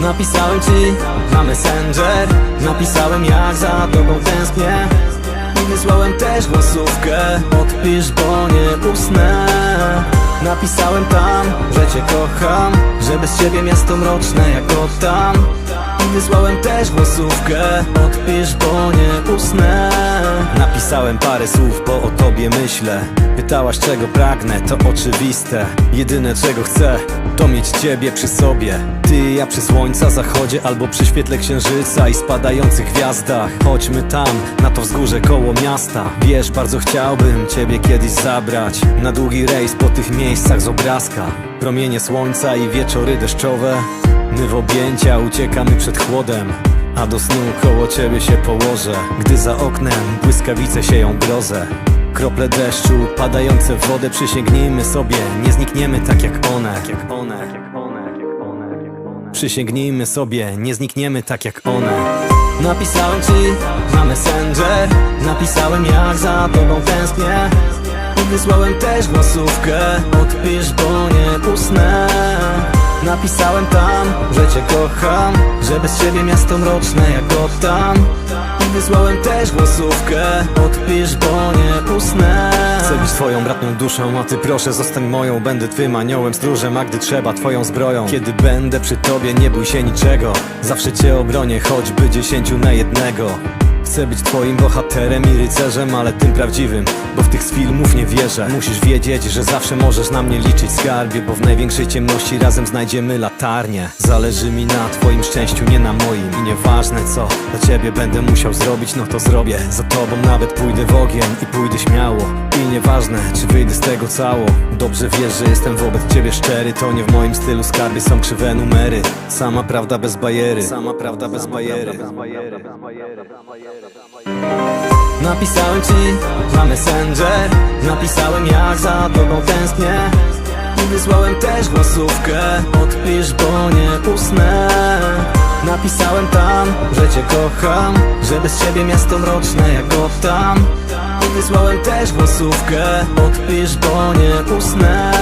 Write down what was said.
Napisałem ci na Messenger. Napisałem jak za tobą tęsknię. I wysłałem też głosówkę. Odpisz, bo nie usnę. Napisałem tam, że cię kocham Że bez ciebie miasto mroczne jak tam. I wysłałem też głosówkę. Odpisz, bo nie usnę Napisałem parę słów, bo o tobie myślę. Pytałaś czego pragnę, to oczywiste. Jedyne czego chcę, to mieć ciebie przy sobie. Ty ja przy słońca zachodzie Albo przy świetle księżyca i spadających gwiazdach. Chodźmy tam, na to wzgórze koło miasta. Wiesz, bardzo chciałbym ciebie kiedyś zabrać. Na długi rejs po tych miejscach z obrazka. Promienie słońca i wieczory deszczowe. My w objęcia uciekamy przed chłodem a do snu koło ciebie się położę Gdy za oknem błyskawice sieją grozę. Krople deszczu padające w wodę Przysięgnijmy sobie, nie znikniemy tak jak one. Jak one. Przysięgnijmy sobie, nie znikniemy tak jak one. Napisałem ci na Messenger Napisałem jak za tobą tęsknię. Wysłałem też głosówkę Odpisz, bo nie usnę Napisałem tam, że cię kocham Że bez ciebie miasto mroczne jak I wysłałem też głosówkę Odpisz, bo nie usnę. Chcę być twoją bratną duszą A ty proszę zostań moją. Będę twym aniołem, stróżem A gdy trzeba twoją zbroją. Kiedy będę przy tobie nie bój się niczego. Zawsze cię obronię, choćby dziesięciu na jednego Chcę być twoim bohaterem i rycerzem, ale tym prawdziwym Bo w tych z filmów nie wierzę. Musisz wiedzieć, że zawsze możesz na mnie liczyć skarbie Bo w największej ciemności razem znajdziemy latarnię. Zależy mi na twoim szczęściu, nie na moim. I nieważne co dla ciebie będę musiał zrobić, no to zrobię. Za tobą nawet pójdę w ogień i pójdę śmiało. I nieważne, czy wyjdę z tego cało. Dobrze wiesz, że jestem wobec ciebie szczery. To nie w moim stylu skarbie są krzywe numery. Sama prawda bez bajery. Sama prawda bez bajery Napisałem ci na Messenger. Napisałem jak za tobą tęsknię. Wysłałem też głosówkę. Odpisz, bo nie usnę Napisałem tam, że cię kocham Że bez ciebie miasto mroczne jak tam wysłałem też głosówkę. Odpisz, bo nie usnę